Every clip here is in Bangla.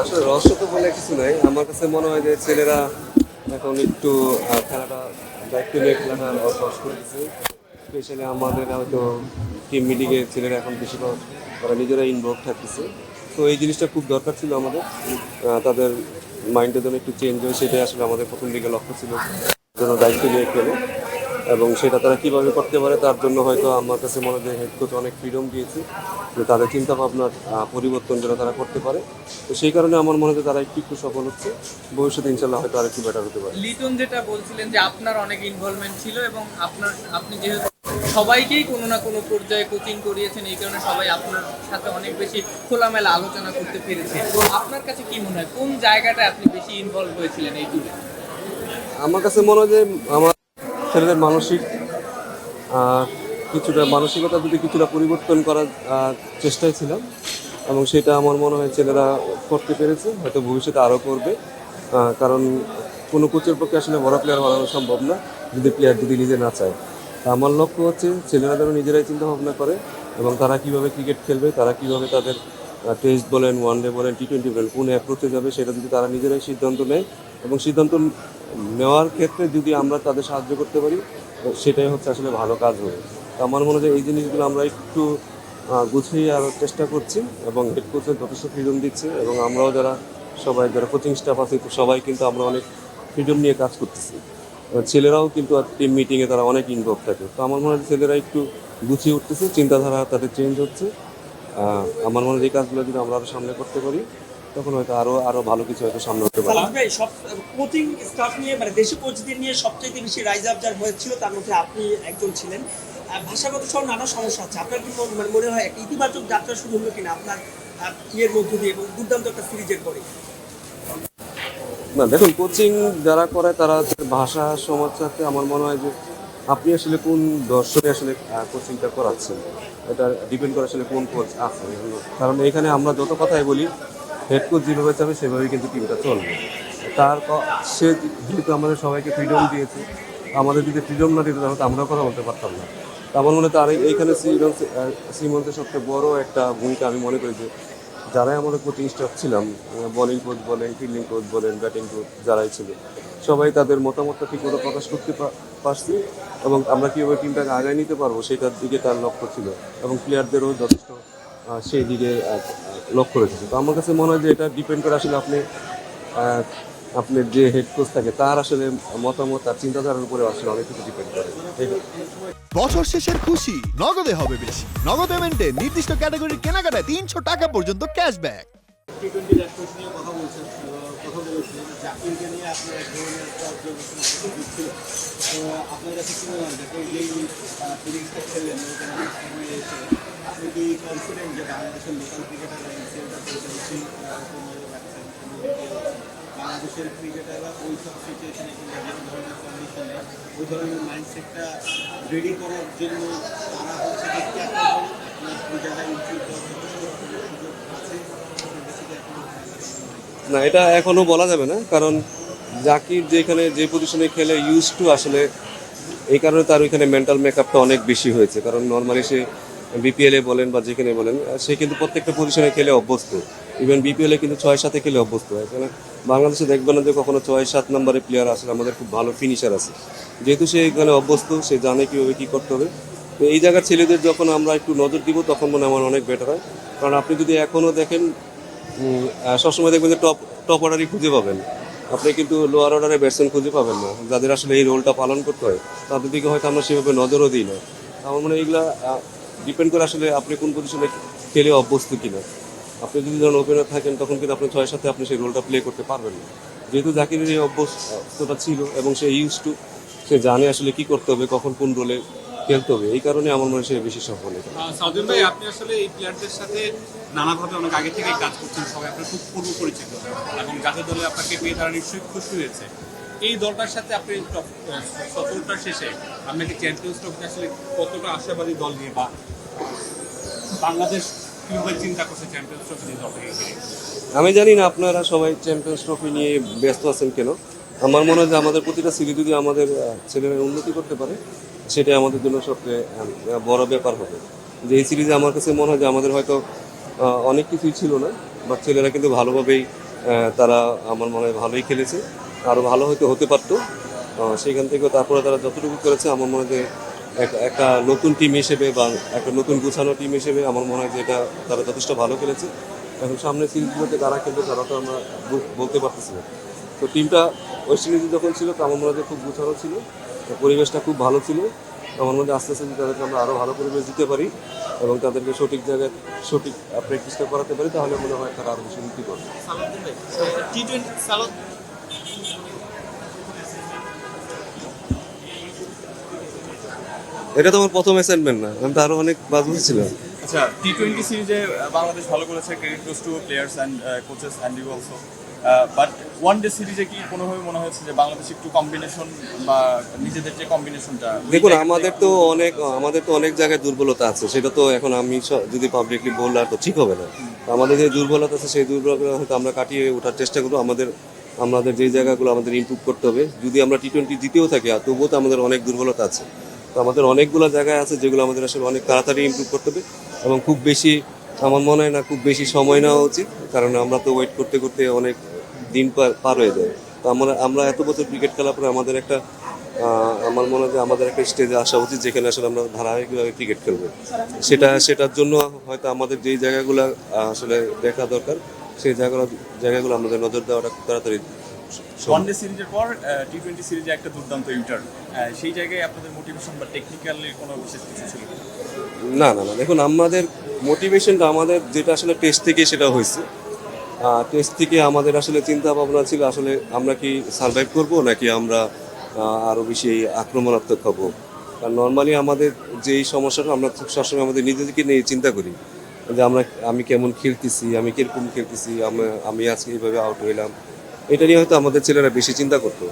আসলে রহস্য তো বলে কিছু নাই। আমার কাছে মনে হয় যে ছেলেরা এখন একটু খেলাটা দায়িত্ব নিয়ে খেলাটা অভ্যাস করে দিচ্ছে স্পেশালি আমাদের হয়তো টিম মিটিংয়ে ছেলেরা এখন বেশিরভাগ তারা নিজেরা ইনভলভ থাকতেছে। তো এই জিনিসটা খুব দরকার ছিল আমাদের। তাদের মাইন্ডটা যেন একটু চেঞ্জ হয় সেটাই আসলে আমাদের প্রথম দিকে লক্ষ্য ছিল। যেন দায়িত্ব নিয়ে খেলে। এবং সেটা তারা কীভাবে করতে পারে তার জন্য হয়তো আমার কাছে মনে হয় হেড কোচ অনেক ফ্রিডম দিয়েছে যে তাদের চিন্তা ভাবনার পরিবর্তন যেন তারা করতে পারে। তো সেই কারণে আমার মনে হয় তারা একটু একটু সফল হচ্ছে। ভবিষ্যতে ইনশাল্লাহ হয়তো আর একটু বেটার হতে পারে। লিটন যেটা বলছিলেন যে আপনার অনেক ইনভলভমেন্ট ছিল এবং আপনার আপনি যেহেতু সবাইকেই কোনো না কোনো পর্যায়ে কোচিং করিয়েছেন এই কারণে সবাই আপনার সাথে অনেক বেশি খোলামেলা আলোচনা করতে পেরেছে। তো আপনার কাছে কি মনে হয় কোন জায়গাটায় আপনি বেশি ইনভলভ হয়েছিলেন এই ট্যুরে আমার কাছে মনে হয় যে আমার ছেলেদের মানসিক কিছুটা মানসিকতা যদি কিছুটা পরিবর্তন করার চেষ্টায় ছিলাম এবং সেটা আমার মনে হয় ছেলেরা করতে পেরেছে, হয়তো ভবিষ্যতে আরও করবে। কারণ কোনো কোচের পক্ষে আসলে বড় প্লেয়ার বানানো সম্ভব না, যদি প্লেয়ার যদি নিজে না চায়। তা আমার লক্ষ্য হচ্ছে ছেলেরা যেন নিজেরাই চিন্তা ভাবনা করে এবং তারা কীভাবে ক্রিকেট খেলবে, তারা কীভাবে তাদের টেস্ট বলেন ওয়ান ডে বলেন টি টোয়েন্টি বলেন, কোন অ্যাপ্রোচে যাবে, সেটা যদি তারা নিজেরাই সিদ্ধান্ত নেয় এবং সিদ্ধান্ত নেওয়ার ক্ষেত্রে যদি আমরা তাদের সাহায্য করতে পারি সেটাই হচ্ছে আসলে ভালো কাজ হবে। তো আমার মনে হয় এই জিনিসগুলো আমরা একটু গুছিয়ে আরও চেষ্টা করছি এবং হেড কোচের যথেষ্ট ফ্রিডম দিচ্ছে এবং আমরাও যারা সবাই, যারা কোচিং স্টাফ আছে সবাই কিন্তু আমরা অনেক ফ্রিডম নিয়ে কাজ করতেছি। ছেলেরাও কিন্তু টিম মিটিংয়ে তারা অনেক ইনভলভ থাকে। তো আমার মনে হয় ছেলেরা একটু গুছিয়ে উঠতেছে, চিন্তাধারা তাদের চেঞ্জ হচ্ছে। আমার মনে হয় এই কাজগুলো যদি আমরা আরও সামনে করতে পারি তখন হয়তো আরও আরও ভালো কিছু হয়তো সামনে হতে পারে। ভাই সব কোচিং স্টাফ নিয়ে মানে দেশি কোচদের নিয়ে সবচেয়ে বেশি রাইজ আপ যার হয়েছিল তার মধ্যে আপনি একজন ছিলেন। ভাষাগত সহ নানা সমস্যা আছে। আপনার কি মনে- মানে হয় একটা ইতিবাচক যাত্রা শুরু হলো কিনা আপনার ইয়ের মধ্য দিয়ে এবং দুর্দান্ত একটা সিরিজের পরে? না দেখুন কোচিং যারা করে তারা হচ্ছে ভাষা সমস্যাতে আমার মনে হয় যে আপনি আসলে কোন দর্শনে আসলে কোচিংটা করাচ্ছেন? এটা ডিপেন্ড করে আসলে কোন কোচ আছে কারণ এখানে আমরা যত কথাই বলি হেড কোচ যেভাবে চাবে সেভাবেই কিন্তু টিমটা চলবে। তার সে যেহেতু আমাদের সবাইকে ফ্রিডম দিয়েছে, আমাদের যদি ফ্রিডম না দিতে তাহলে আমরাও কথা বলতে পারতাম না। আমার মনে তার এই- এইখানে শ্রীমন্তের সবচেয়ে বড় একটা ভূমিকা আমি মনে করি যে, যারাই আমাদের কোচিং স্টাফ ছিলাম বলিং কোচ বলেন ফিল্ডিং কোচ বলেন ব্যাটিং কোচ যারাই ছিল, সবাই তাদের মতামতটা ঠিক মতো প্রকাশ করতে পারছি এবং আমরা কীভাবে টিমটাকে আগায় নিতে পারব সেটার দিকে তার লক্ষ্য ছিল এবং প্লেয়ারদেরও যথেষ্ট সেই দিকে লক্ষ্য রেখেছে। তো আমার কাছে মনে হয় যে এটা ডিপেন্ড করে আসলে আপনি আপনার যে হেড কোচ থাকে তার আসলে মতামত তার চিন্তাধারার উপরে আসলে অনেক কিছু ডিপেন্ড করে। ঠিক আছে? বছর শেষের খুশি নগদে হবে বেশি। নগদ পেমেন্টে নির্দিষ্ট ক্যাটাগরির কেনাকাটায় তিনশো টাকা পর্যন্ত ক্যাশব্যাক আপনার কাছে না, এটা এখনও বলা যাবে না, কারণ জাকির যেখানে যে পজিশনে খেলে ইউজ টু আসলে এই কারণে তার ওইখানে মেন্টাল মেকআপটা অনেক বেশি হয়েছে, কারণ নর্মালি সে বিপিএলে বলেন বা যেখানে বলেন সে কিন্তু প্রত্যেকটা পজিশনে খেলে অভ্যস্ত। ইভেন বিপিএলে কিন্তু ছয় সাথে খেলে অভ্যস্ত। হয় এখানে বাংলাদেশে দেখবেন না যে কখনো ছয় সাত নম্বরের প্লেয়ার আসলে আমাদের খুব ভালো ফিনিশার আছে। যেহেতু সে এখানে অভ্যস্ত, সে জানে কীভাবে কী করতে হবে। তো এই জায়গার ছেলেদের যখন আমরা একটু নজর দিব, তখন মনে আমার অনেক বেটার হয়। কারণ আপনি যদি এখনও দেখেন সবসময় দেখবেন যে টপ টপ অর্ডারই খুঁজে পাবেন। আপনি কিন্তু লোয়ার অর্ডারে ব্যাটসম্যান খুঁজে পাবেন না। যাদের আসলে এই রোলটা পালন করতে হয়, তাদের দিকে হয়তো আমরা সেভাবে নজরও দিই না। আমার মনে এইগুলা ডিপেন্ড করে আসলে আপনি কোন পজিশনে খেলে অভ্যস্ত কিনা। আপনি যদি ধরুন ওপেনার থাকেন, তখন কিন্তু আপনার ছয়ের সাথে আপনি সেই রোলটা প্লে করতে পারবেন না। যেহেতু জাকিরের এই অভ্যস্ততা ছিল এবং সে ইউজ টু সে জানে আসলে কি করতে হবে, কখন কোন রোলে খেলতে হবে। এই কারণে আমার মনে হয় সে বেশি সফল এখানে সাউদিন ভাই, আপনি আসলে এই প্লেয়ারদের সাথে নানাভাবে অনেক আগে থেকেই কাজ করছেন, সবাই আপনার খুব পূর্ব পরিচিত এবং জাতীয় দলে আপনাকে পেয়ে তারা নিশ্চয়ই খুশি হয়েছে। এই দলটার সাথে আপনি সফলতার শেষে আপনাকে চ্যাম্পিয়ন্স ট্রফিতে আসলে কতটা আশাবাদী দল নিয়ে বা বাংলাদেশ কীভাবে চিন্তা করছে চ্যাম্পিয়ন্স ট্রফি নিয়ে? আমি জানি না আপনারা সবাই চ্যাম্পিয়ন্স ট্রফি নিয়ে ব্যস্ত আছেন কেন। আমার মনে হয় যে আমাদের প্রতিটা সিরিজ যদি আমাদের ছেলেরা উন্নতি করতে পারে, সেটাই আমাদের জন্য সবচেয়ে বড় ব্যাপার হবে। যে এই সিরিজে আমার কাছে মনে হয় যে আমাদের হয়তো অনেক কিছুই ছিল না বা ছেলেরা কিন্তু ভালোভাবেই তারা আমার মনে হয় ভালোই খেলেছে। আরও ভালো হয়তো হতে পারতো। সেখান থেকেও তারপরে তারা যতটুকু করেছে, আমার মনে হয় একটা নতুন টিম হিসেবে বা একটা নতুন গুছানো টিম হিসেবে আমার মনে হয় যে এটা তারা যথেষ্ট ভালো খেলেছে। এখন সামনে সিরিজগুলোতে কারা খেলবে, তারা তো আমরা বলতে পারতেছি না। তো টিমটা ওয়েস্ট ইন্ডিজে যখন ছিল, তো আমার মনে হয় খুব গুছানো ছিল পরিবেশটা খুব ভালো ছিল। আমার মধ্যে আস্তে আস্তে তাদেরকে আমরা আরও ভালো পরিবেশ দিতে পারি এবং তাদেরকে সঠিক জায়গায় সঠিক প্র্যাকটিসটা করাতে পারি, তাহলে মনে হয় তারা আরও বেশি উন্নতি করবে। টি টোয়েন্টি এটা তো আমার প্রথম অ্যাসাইনমেন্ট না। আমি তো আরও অনেক বাজবুঝ ছিলাম আচ্ছা টি টোয়েন্টি সিরিজে বাংলাদেশ ভালো করেছে credit goes to players and coaches and you also but one day সিরিজে কি কোনোভাবে মনে হয়েছে যে বাংলাদেশ একটু কম্বিনেশন বা নিজেদের যে কম্বিনেশনটা দেখুন আমাদের তো অনেক আমাদের তো অনেক জায়গায় দুর্বলতা আছে। সেটা তো এখন আমি যদি পাবলিকলি বললে আর তো ঠিক হবে না। আমাদের যে দুর্বলতা আছে সেই দুর্বলতা হয়তো আমরা কাটিয়ে ওঠার চেষ্টা করব। আমাদের আমাদের যে জায়গাগুলো আমাদের ইমপ্রুভ করতে হবে। যদি আমরা টি টোয়েন্টি জিতেও থাকি তবুও তো আমাদের অনেক দুর্বলতা আছে। তো আমাদের অনেকগুলো জায়গায় আছে যেগুলো আমাদের আসলে অনেক তাড়াতাড়ি ইমপ্রুভ করতে হবে এবং খুব বেশি, আমার মনে হয় না খুব বেশি সময় নেওয়া উচিত, কারণ আমরা তো ওয়েট করতে করতে অনেক দিন পার হয়ে যায়। তো আমরা আমরা এত বছর ক্রিকেট খেলার পরে আমাদের একটা আমার মনে হয় আমাদের একটা স্টেজে আসা উচিত যেখানে আসলে আমরা ধারাবাহিকভাবে ক্রিকেট খেলব। সেটা, সেটার জন্য হয়তো আমাদের যেই জায়গাগুলো আসলে দেখা দরকার, সেই জায়গাগুলো জায়গাগুলো আমাদের নজর দেওয়াটা খুব তাড়াতাড়ি সম্ভব। ওয়ান ডে সিরিজের পর টি টোয়েন্টি সিরিজে একটা দুর্দান্ত ইউটার্ন সেই জায়গায় আপনাদের মোটিভেশন বা টেকনিক্যালি কোনো বিশেষ কিছু ছিল না না না। দেখুন আমাদের মোটিভেশনটা আমাদের যেটা আসলে টেস্ট থেকে সেটা হয়েছে। টেস্ট থেকে আমাদের আসলে চিন্তা ভাবনা ছিল আসলে আমরা কি সার্ভাইভ করব নাকি আমরা আহ, আরও বেশি আক্রমণাত্মক হব। কারণ নর্মালি আমাদের যেই সমস্যাটা আমরা সবসময় আমাদের নিজেদেরকে নিয়ে চিন্তা করি যে আমরা আমি কেমন খেলতেছি আমি কীরকম খেলতেছি আমি আজকে এইভাবে আউট হইলাম। এটা নিয়ে হয়তো আমাদের ছেলেরা বেশি চিন্তা করতো।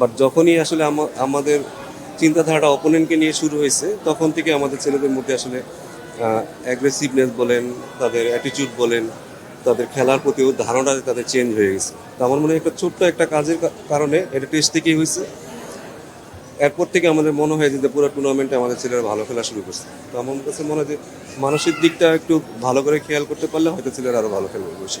বাট যখনই আসলে আমাদের চিন্তাধারাটা অপোনেন্টকে নিয়ে শুরু হয়েছে, তখন থেকে আমাদের ছেলেদের মধ্যে আসলে অ্যাগ্রেসিভনেস বলেন, তাদের অ্যাটিটিউড বলেন, তাদের খেলার প্রতিও ধারণা তাদের চেঞ্জ হয়ে গেছে। তো আমার মনে হয় একটা ছোট্ট একটা কাজের কারণে এটা টেস্ট থেকেই হয়েছে। এরপর থেকে আমাদের মনে হয় যে পুরো টুর্নামেন্টে আমাদের ছেলেরা ভালো খেলা শুরু করছে। তো আমার কাছে মনে হয় যে মানসিক দিকটা একটু ভালো করে খেয়াল করতে পারলে হয়তো ছেলেরা আরও ভালো খেলবে বেশি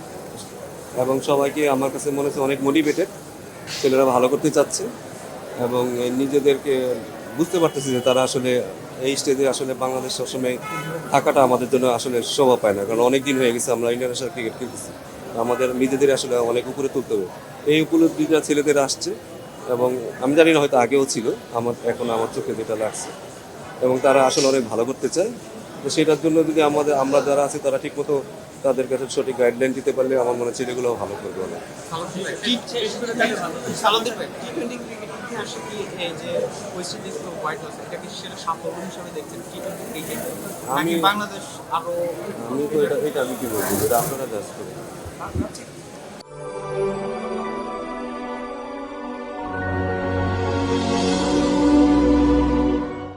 এবং সবাইকে আমার কাছে মনে হচ্ছে অনেক মোটিভেটেড ছেলেরা ভালো করতে চাচ্ছে এবং নিজেদেরকে বুঝতে পারতেছি যে তারা আসলে এই স্টেজে আসলে বাংলাদেশ সবসময় থাকাটা আমাদের জন্য আসলে শোভা পায় না। কারণ অনেক দিন হয়ে গেছে আমরা ইন্টারন্যাশনাল ক্রিকেট খেলতেছি। আমাদের নিজেদের আসলে অনেক উপরে তুলতে হবে। এই উপলব্ধিটা ছেলেদের আসছে এবং আমি জানি না হয়তো আগেও ছিল, আমার এখন আমার চোখে যেটা লাগছে। এবং তারা আসলে অনেক ভালো করতে চায়। তো সেটার জন্য যদি আমাদের, আমরা যারা আছি তারা ঠিকমতো তাদের কাছে সঠিক গাইডলাইন দিতে পারলে আমার মনে হয় এগুলো ভালো করবে অনেক আমি- বাংলাদেশ আরও আমি তো এটা এটা আমি কি বলব? এটা আপনারা জাজ করুন।